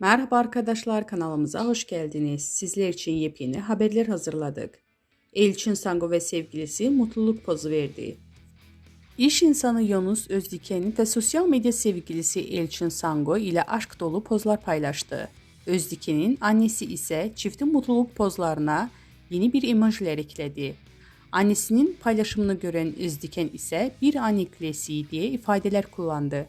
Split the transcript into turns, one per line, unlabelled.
Merhaba arkadaşlar kanalımıza hoş geldiniz. Sizler için yepyeni haberler hazırladık. Elçin Sango ve sevgilisi mutluluk pozu verdi. İş insanı Yunus Özdiken ve sosyal medya sevgilisi Elçin Sango ile aşk dolu pozlar paylaştı. Özdiken'in annesi ise çiftin mutluluk pozlarına yeni bir emojiler ekledi. Annesinin paylaşımını gören Özdiken ise bir anne klasiği diye ifadeler kullandı.